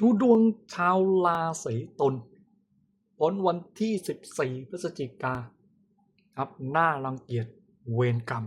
ดูดวงชาวราศีตุลผลวันที่ 14 พฤศจิกาครับน่ารังเกียจเวรกรรม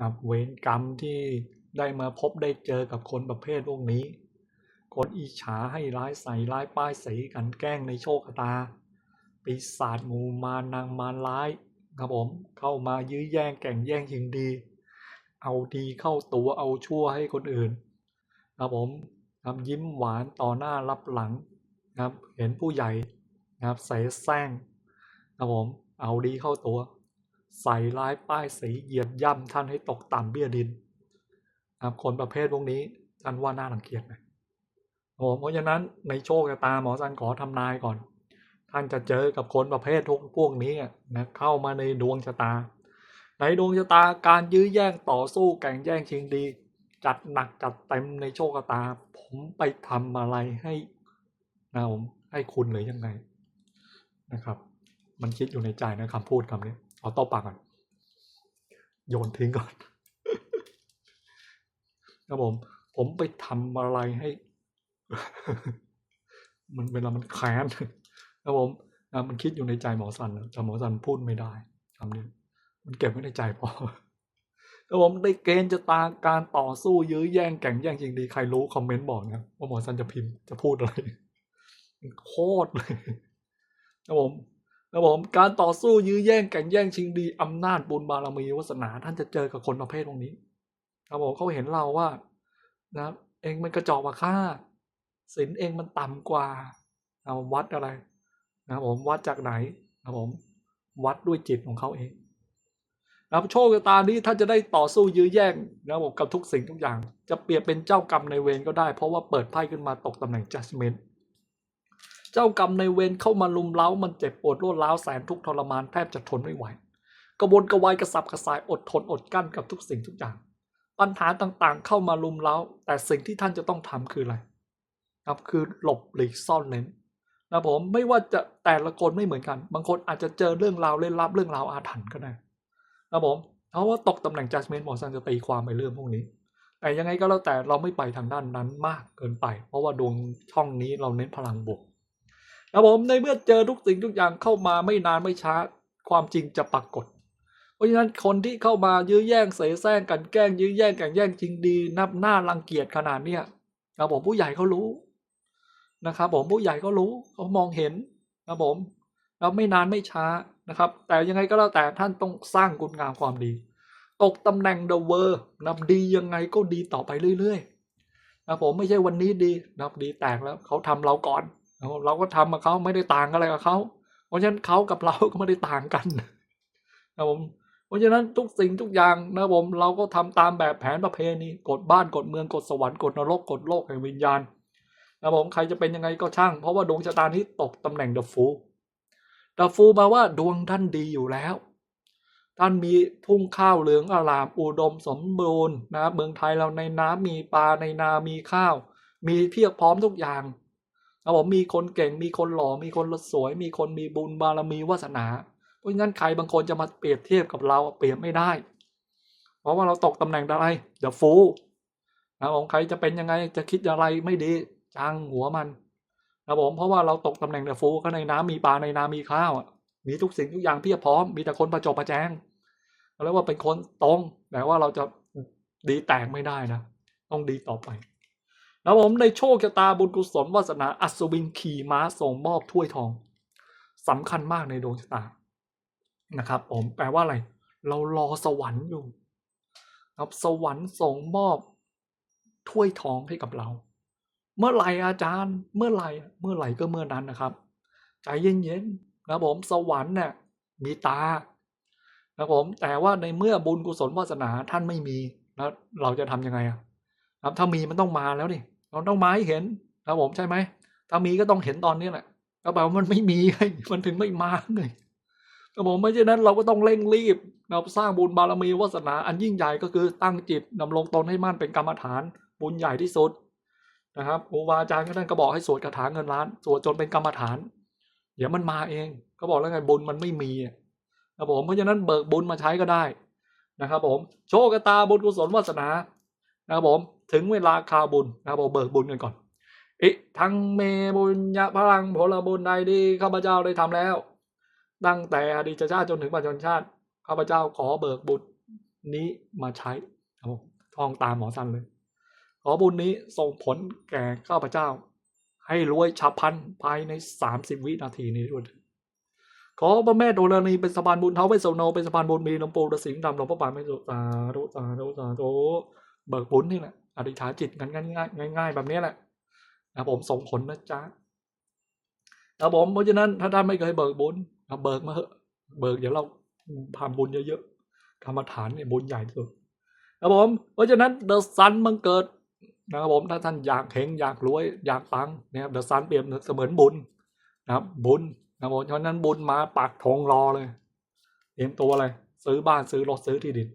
ครับเวรกรรมที่ได้มาพบได้เจอกับคนประเภทพวกนี้ คนอิจฉาให้ร้ายใส่ร้ายป้ายสีกันแกล้งในโชคชะตา ปีศาจงูมานางมารร้ายครับผมเข้ามายื้อแย่งแก่งแย่งชิงดี เอาดีเข้าตัวเอาชั่วให้คนอื่นครับผม ครับยิ้มหวานต่อหน้ารับหลังครับเห็นผู้ใหญ่ครับใส่แซงครับผมเอาดีเข้าตัว ใส่ร้ายป้ายสีเหยียดย่ำท่านให้ตกต่ำเบี้ยดินครับคนประเภทพวกนี้ท่านว่าน่ารังเกียจไหมผมเพราะฉะนั้นในโชคชะตาหมอสันขอทำนายก่อน ท่านจะเจอกับคนประเภททุกพวกนี้นะเข้ามาในดวงชะตา ในดวงชะตาการยื้อแย่งต่อสู้แข่งแย่งชิงดี จัดหนักจัดเต็มในโชคตา ผมไปทำอะไรให้นะผมให้คุณหรือยังไงนะครับ มันคิดอยู่ในใจนะคำพูดคำนี้เอาต้อปากก่อนโยนทิ้งก่อนครับผม ผมไปทำอะไรให้ มันเวลามันแค้นครับผมอะมันคิดอยู่ในใจหมอสันแต่หมอสันพูดไม่ได้คำนี้มันเก็บไว้ในใจพอ ครับผมได้เกณฑ์จะตาการต่อสู้ยื้อแย่งแข่งแย่งจริงดีใครรู้คอมเมนต์บอกนะว่าหมอสันจะพิมพ์จะพูดอะไรโคตรเลยครับผมครับผมการต่อสู้ยื้อแย่งแข่งแย่งชิงดีอำนาจบุญบารมีวาสนาท่านจะเจอกับคนประเภทตรงนี้ครับผมเขาเห็นเราว่า นะ เองมันกระจอกมาค่าศีลเองมันต่ำกว่าเอาวัดอะไร นะผมวัดจากไหนนะผมวัดด้วยจิตของเขาเอง นะครับโชคชะตานี้ท่านจะได้ต่อสู้ยื้อแย่งนะครับผมกับทุกสิ่งทุกอย่าง จะเปรียบเป็นเจ้ากรรมในเวรก็ได้ เพราะว่าเปิดไพ่ขึ้นมาตกตำแหน่ง judgment เจ้ากรรมในเวรเข้ามาลุมเล้ามันเจ็บปวดรวดร้าวแสนทุกทรมานแทบจะทนไม่ไหวกระวนกระวายกระสับกระส่ายอดทนอดกั้นกับทุกสิ่งทุกอย่าง ปัญหาต่างๆ เข้ามาลุมเล้า แต่สิ่งที่ท่านจะต้องทำคืออะไรครับคือหลบหลีกซ่อนเลนนะผมไม่ว่าจะแต่ละคนไม่เหมือนกัน บางคนอาจจะเจอเรื่องราวเล่นลับเรื่องราวอาถรรพ์ก็ได้ นะผมเพราะว่าตกตำแหน่ง judgment หมอซันจะตีความไปเรื่องพวกนี้ แต่ยังไงก็แล้วแต่เราไม่ไปทางด้านนั้นมากเกินไป เพราะว่าดวงช่องนี้เราเน้นพลังบวกนะผมในเมื่อเจอทุกสิ่งทุกอย่างเข้ามาไม่นานไม่ช้าความจริงจะปรากฏ เพราะฉะนั้นคนที่เข้ามายื้อแย่งเสแสร้งกันแกล้งยื้อแย่งกันแย่งจริงดีนับหน้ารังเกียจขนาดเนี้ยนะผมผู้ใหญ่เขารู้นะครับผมผู้ใหญ่ก็รู้เขามองเห็นนะผมแล้วไม่นานไม่ช้า นะครับ แต่ยังไงก็แล้วแต่ท่านต้องสร้างคุณงามความดี ตกตำแหน่งเดอะเวอร์นะดียังไงก็ดีต่อไปเรื่อยๆนะผมไม่ใช่วันนี้ดีนะดีแตกแล้วเขาทำเราก่อนนะเราก็ทำกับเขาไม่ได้ต่างอะไรกับเขาเพราะฉะนั้นเขากับเราก็ไม่ได้ต่างกันนะผมเพราะฉะนั้นทุกสิ่งทุกอย่างนะผมเราก็ทำตามแบบแผนประเพณีกฎบ้านกฎเมืองกฎสวรรค์กฎนรกกฎโลกแห่งวิญญาณนะผมใครจะเป็นยังไงก็ช่าง เพราะว่าดวงชะตานี้ตกตำแหน่งเดอะฟู ดอะฟูมาว่าดวงท่านดีอยู่แล้ว ท่านมีทุ่งข้าวเหลืองอารามอุดมสมบูรณ์นะเมืองไทยเราในน้ำมีปลาในนามีข้าว มีเพียบพร้อมทุกอย่างนะผมมีคนเก่งมีคนหล่อมีคนสวย มีคนมีบุญบารมีวาสนา เพราะฉะนั้นใครบางคนจะมาเปรียบเทียบกับเราเปรียบไม่ได้ เพราะว่าเราตกตำแหน่งอะไรเดอะฟูนะผมใครจะเป็นยังไงจะคิดอะไรไม่ดีจ้างหัวมัน นะผมเพราะว่าเราตกตำแหน่งเดอฟูก็ในน้ำมีปลาในนามีข้าวมีทุกสิ่งทุกอย่างเพียบพร้อมมีแต่คนประจบประแจงแล้วว่าเป็นคนตรงแต่ว่าเราจะดีแตกไม่ได้นะ ต้องดีต่อไปนะผมในโชคชะตาบุญกุศลวาสนาอัศวินขี่ม้าส่งมอบถ้วยทองสำคัญมากในดวงชะตานะครับ ผมแปลว่าอะไร เรารอสวรรค์อยู่ครับสวรรค์ส่งมอบถ้วยทองให้กับเรา เมื่อไหร่อาจารย์ เมื่อไหร่เมื่อไหร่ก็เมื่อนั้นนะครับ ใจเย็นๆนะผมสวรรค์เนี่ยมีตานะผมแต่ว่าในเมื่อบุญกุศลวาสนาท่านไม่มีแล้วเราจะทำยังไงอะครับถ้ามีมันต้องมาแล้วนี่เราต้องมาให้เห็นนะผมใช่ไหมถ้ามีก็ต้องเห็นตอนนี้แหละก็แปลว่ามันไม่มีมันถึงไม่มาไงนะผมไม่ใช่นั้นเราก็ต้องเร่งรีบเราสร้างบุญบารมีวาสนาอันยิ่งใหญ่ก็คือตั้งจิตดำรงตนให้มั่นเป็นกรรมฐานบุญใหญ่ที่สุด นะครับครูบาอาจารย์ก็ท่านก็บอกให้สวดคาถาเงินล้านสวดจนเป็นกรรมฐาน เดี๋ยวมันมาเองก็บอกแล้วไงบุญมันไม่มีนะครับผมเพราะฉะนั้นเบิกบุญมาใช้ก็ได้นะครับผมโชคตาบุญกุศลวาสนานะครับผมถึงเวลาคาบุญนะครับผมเบิกบุญกันก่อนอิทั้งเมบุญญาพลังผลบุญใดที่ข้าพเจ้าได้ทำแล้ว ตั้งแต่อดีตชาติจนถึงปัจจุบันชาติข้าพเจ้าขอเบิกบุญนี้มาใช้ครับผมท่องตามหมอสันเลย ขอบุญนี้ส่งผลแก่ข้าพเจ้า ให้รวยฉับพลันภายในสามสิบวินาทีนี้ด้วยขอพระแม่โดรณีเป็นสะพานบุญเท้าเวสโซโนเป็นสะพานบุญมีหลวงปู่ฤาษีดำหลวงพ่อปานไม่สุสาธุสาธุสาธุเบิกบุญนี่แหละอธิษฐานจิตกันง่ายง่ายแบบนี้แหละนะผมส่งผลนะจ๊ะนะผมเพราะฉะนั้นถ้าท่านไม่เคยเบิกบุญนะเบิกมาเถอะเบิกเดี๋ยวเราทำบุญเยอะๆกรรมฐานเนี่ยบุญใหญ่สุดนะผมเพราะฉะนั้นเดอะซันมังเกิด นะครับผมถ้าท่านอยากเฮงอยากรวยอยากปังนะครับเดอะซันเปรียบเสมือนบุญนะครับบุญนะผมเพราะนั้นบุญมาปักธงรอเลยเตรียมตัวเลยซื้อบ้านซื้อรถซื้อที่ดิน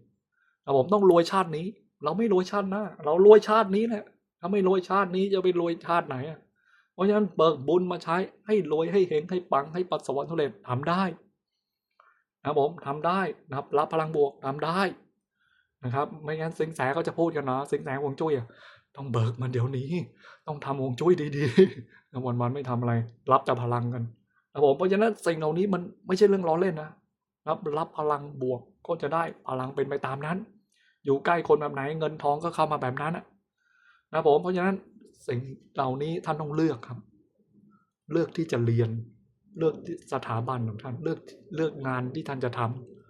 นะผมต้องรวยชาตินี้ เราไม่รวยชาติหน้าเรารวยชาตินี้แหละถ้าไม่รวยชาตินี้จะไปรวยชาติไหนเพราะฉะนั้นเบิกบุญมาใช้ให้รวยให้เฮงให้ปังให้ประสบความสำเร็จทำได้นะผมทำได้นะครับรับพลังบวกทำได้ นะครับ ไม่งั้นสิงแสก็จะพูดกันนะสิงแสวงจุ้ยต้องเบิกมันเดี๋ยวนี้ ต้องทำฮวงจุ้ยดีๆแล้ววันๆไม่ทำอะไร รับแต่พลังกันครับผมเพราะฉะนั้นสิ่งเหล่านี้มันไม่ใช่เรื่องล้อเล่นนะรับรับพลังบวกก็จะได้พลังเป็นไปตามนั้น อยู่ใกล้คนแบบไหนเงินทองก็เข้ามาแบบนั้นนะนะผมเพราะฉะนั้นสิ่งเหล่านี้ท่านต้องเลือกครับ เลือกที่จะเรียนเลือกสถาบันของท่านเลือกเลือกงานที่ท่านจะท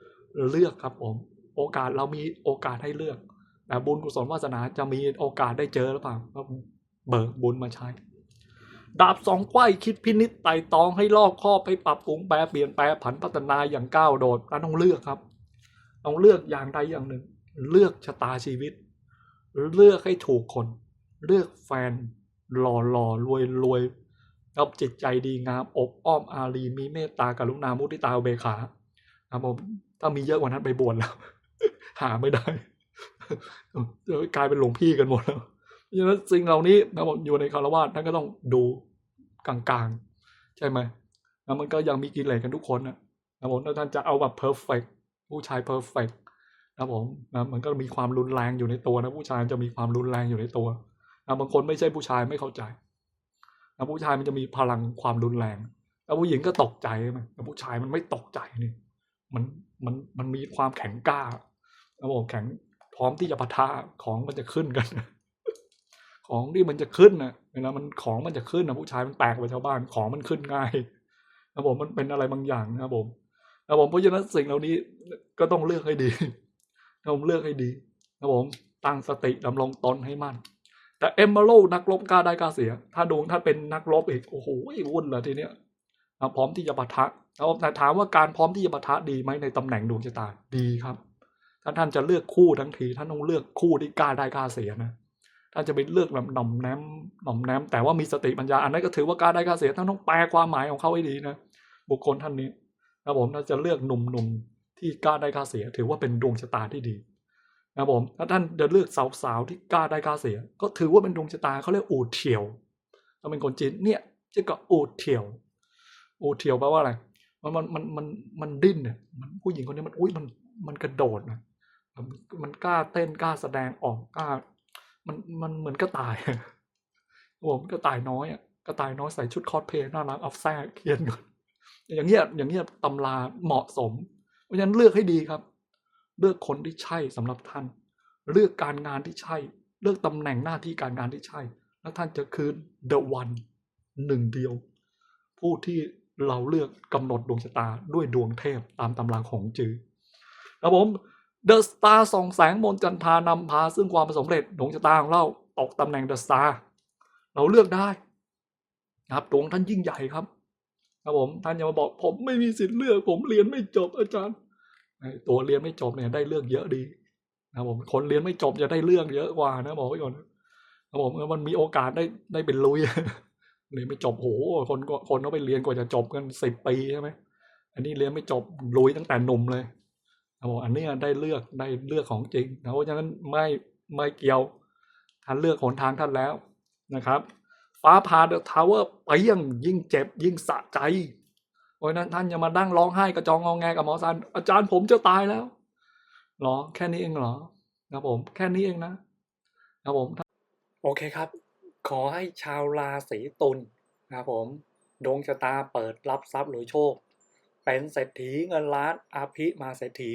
ำเลือกครับผม โอกาสเรามีโอกาสให้เลือกแต่บุญกุศลวาสนาจะมีโอกาสได้เจอหรือเปล่าก็เบิกบุญมาใช้ ดาบสองไขว้คิดพินิจไต่ตองให้รอบคอบให้ปรับปรุงแปลเปลี่ยนแปลผันพัฒนาอย่างก้าวโดดเราต้องเลือกครับ ต้องเลือกอย่างใดอย่างหนึ่ง เลือกชะตาชีวิต เลือกให้ถูกคน เลือกแฟนหล่อหล่อรวยรวยรับจิตใจดีงามอบอ้อมอารีมีเมตตากรุณามุทิตาเบขาครับผมถ้ามีเยอะกว่านั้นไปบวชแล้ว หาไม่ได้จะกลายเป็นหลวงพี่กันหมดแล้วเพราะฉะนั้นสิ่งเหล่านี้นะผมอยู่ในคารวะท่านก็ต้องดูกลางๆ ใช่ไหมแล้วมันก็ยังมีกิเลสกันทุกคนนะนะผมถ้าท่านจะเอาแบบเพอร์เฟกผู้ชายเพอร์เฟกนะผมนะมันก็มีความรุนแรงอยู่ในตัวนะผู้ชายจะมีความรุนแรงอยู่ในตัวนะบางคนไม่ใช่ผู้ชายไม่เข้าใจนะผู้ชายมันจะมีพลังความรุนแรงแล้วผู้หญิงก็ตกใจใช่ไหมแต่ผู้ชายมันไม่ตกใจนี่มันมันมันมีความแข็งกล้า นะผมแข็งพร้อมที่จะปะทะของมันจะขึ้นกัน ของที่มันจะขึ้นนะเวลามันของมันจะขึ้นนะผู้ชายมันแปลกกว่าชาวบ้านของมันขึ้นง่ายนะผมมันเป็นอะไรบางอย่างนะครับผมนะผมเพราะฉะนั้นสิ่งเหล่านี้ก็ต้องเลือกให้ดีนะผมเลือกให้ดีนะผมตั้งสติดำรงตนให้มั่น แต่เอมเบโลนักรบกล้าได้กล้าเสีย ถ้าดวงถ้าเป็นนักรบอีกโอ้โหวุ่นเลยทีเนี้ยพร้อมที่จะปะทะแล้วแต่ถามว่าการพร้อมที่จะปะทะดีไหมในตำแหน่งดวงชะตาดีครับ ถ้าท่านจะเลือกคู่ทั้งทีท่านต้องเลือกคู่ที่กล้าได้กล้าเสียนะถ้านจะไปเลือกแบบหน่อมแนมหน่อมแนมแต่ว่ามีสติปัญญาอันนั้นก็ถือว่ากล้าได้กล้าเสียท่านต้องแปลความหมายของเขาให้ดีนะบุคคลท่านนี้นะผมถ้าจะเลือกหนุ่มๆที่กล้าได้กล้าเสีย ถือว่าเป็นดวงชะตาที่ดีนะผมถ้าท่านจะเลือกสาวๆที่กล้าได้กล้าเสีย ก็ถือว่าเป็นดวงชะตาเขาเรียกอูดเถียวถ้าเป็นคนจีนเนี่ยจะก็อูดเถียวอูดเถียวแปลว่าอะไรมันมันมันมันมันดิ้นเนี่ยมันผู้หญิงคนนี้มันอุ้ยมันมันกระโดดนะ มันกล้าเต้นกล้าแสดงออกกล้า มันมันเหมือนกระต่ายผมกระต่ายน้อยอะกระต่ายน้อยใส่ชุดคอสเพลย์น่ารักเอาแซ่เขียนก่อนอย่างเงี้ยอย่างเงี้ยตำราเหมาะสม เพราะฉะนั้นเลือกให้ดีครับ เลือกคนที่ใช่สำหรับท่าน เลือกการงานที่ใช่ เลือกตำแหน่งหน้าที่การงานที่ใช่ แล้วท่านจะคืน the one หนึ่งเดียว ผู้ที่เราเลือกกำหนดดวงชะตาด้วยดวงเทพตามตำราของจือแล้วผม เดอะสตาร์ส่องแสงมนจันทานำพาซึ่งความสำเร็จดวงชะตาของเราตกตำแหน่งเดอะสตาร์เราเลือกได้นะครับดวงท่านยิ่งใหญ่ครับ ครับผมท่านอย่ามาบอกผมไม่มีสิทธิ์เลือก ผมเรียนไม่จบอาจารย์ตัวเรียนไม่จบเนี่ยได้เลือกเยอะดีนะผมคนเรียนไม่จบจะได้เลือกเยอะกว่านะบอกไว้ก่อนนะผมมันมีโอกาสได้ได้เป็นลุยเรียนไม่จบโหคนคนเขาไปเรียนกว่าจะจบกันสิบปีใช่ไหมอันนี้เรียนไม่จบลุยตั้งแต่หนุ่มเลย ครับผมอันนี้ได้เลือกได้เลือกของจริงเพราะฉะนั้นไม่ไม่เกี่ยวท่านเลือกหนทางท่านแล้วนะครับฟ้าผ่าเดอะทาวเวอร์ไปยังยิ่งเจ็บยิ่งสะใจเพราะฉะนั้นท่านอย่ามาดั้งร้องไห้กระจองงอแงกับหมอซันอาจารย์ผมจะตายแล้วหรอแค่นี้เองหรอครับผมแค่นี้เองนะครับผมโอเคครับ ขอให้ชาวราศีตุลนะครับผมดวงชะตาเปิดรับทรัพย์หรือโชค เป็นเศรษฐีเงินล้านอาภิมาเศรษฐี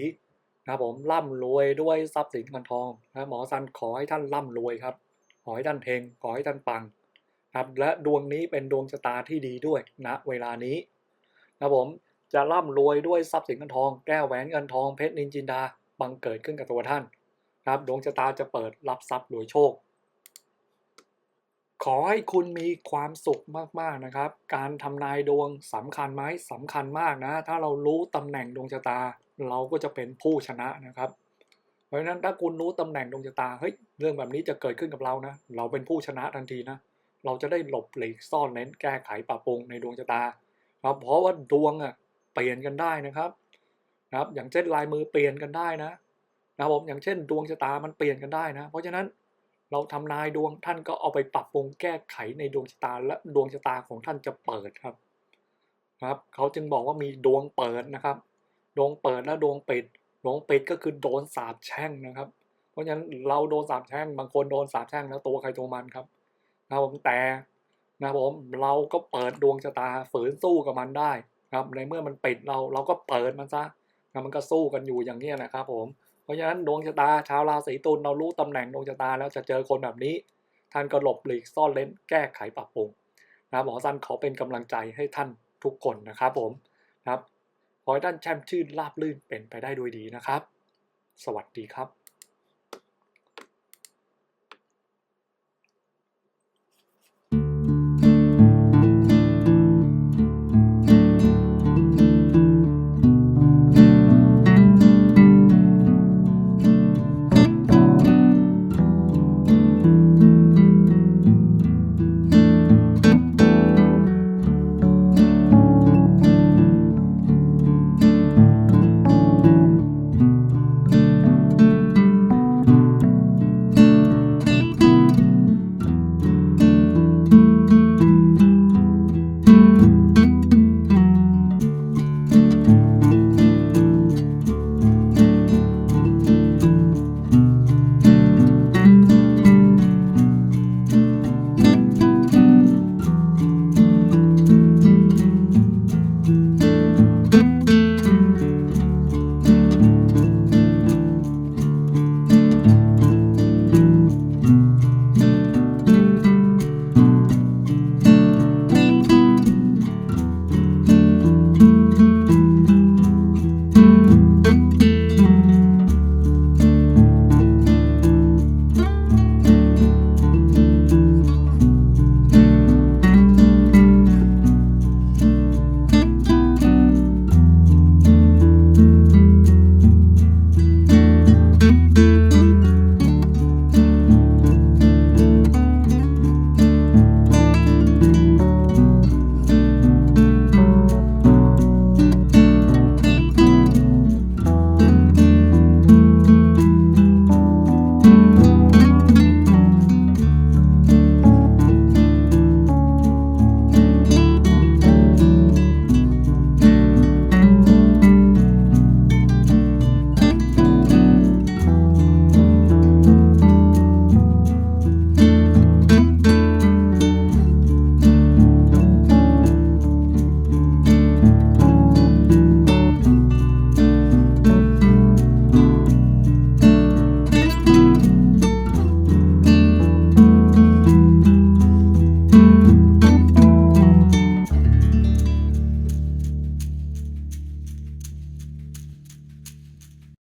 นะครับผมร่ำรวยด้วยทรัพย์สินเงินทองนะหมอซันขอให้ท่านร่ำรวยครับ ขอให้ท่านเฮงขอให้ท่านปังครับและดวงนี้เป็นดวงชะตาที่ดีด้วยณเวลานี้นะครับผมจะร่ำรวยด้วยทรัพย์สินเงินทอง แก้วแหวนเงินทองเพชรนินจินดาบังเกิดขึ้นกับตัวท่านครับดวงชะตาจะเปิดรับทรัพย์รวยโชค ขอให้คุณมีความสุขมากๆนะครับ การทำนายดวงสำคัญไหมสำคัญมากนะ ถ้าเรารู้ตำแหน่งดวงชะตา เราก็จะเป็นผู้ชนะนะครับ เพราะฉะนั้นถ้าคุณรู้ตำแหน่งดวงชะตาเฮ้ยเรื่องแบบนี้จะเกิดขึ้นกับเรานะ เราเป็นผู้ชนะทันทีนะ เราจะได้หลบหลีกซ่อนเน้นแก้ไขปรับปรุงในดวงชะตาครับเพราะว่าดวงอะเปลี่ยนกันได้นะครับนะครับ อย่างเช่นลายมือเปลี่ยนกันได้นะนะครับผมอย่างเช่น ดวงชะตามันเปลี่ยนกันได้นะ เพราะฉะนั้น เราทำนายดวงท่านก็เอาไปปรับปรุงแก้ไขในดวงชะตาและดวงชะตาของท่านจะเปิดครับครับเขาจึงบอกว่ามีดวงเปิดนะครับ ดวงเปิดและดวงปิด ดวงปิดก็คือโดนสาปแช่งนะครับ เพราะฉะนั้นเราโดนสาปแช่งบางคนโดนสาปแช่งแล้วตัวใครตัวมันครับนะผมแต่นะผมเราก็เปิดดวงชะตาฝืนสู้กับมันได้ครับในเมื่อมันปิดเราเราก็เปิดมันซะแล้วมันก็สู้กันอยู่อย่างนี้นะครับผม เพราะฉะนั้นดวงชะตาชาวราศีตุลเรารู้ตำแหน่งดวงชะตาแล้วจะเจอคนแบบนี้ ท่านก็หลบหลีกซ่อนเล้นแก้ไขปรับปรุงนะหมอสั้นขอเป็นกำลังใจให้ท่านทุกคนนะครับผมนะครับขอให้ท่านแช่มชื่นราบลื่นเป็นไปได้ด้วยดีนะครับ สวัสดีครับ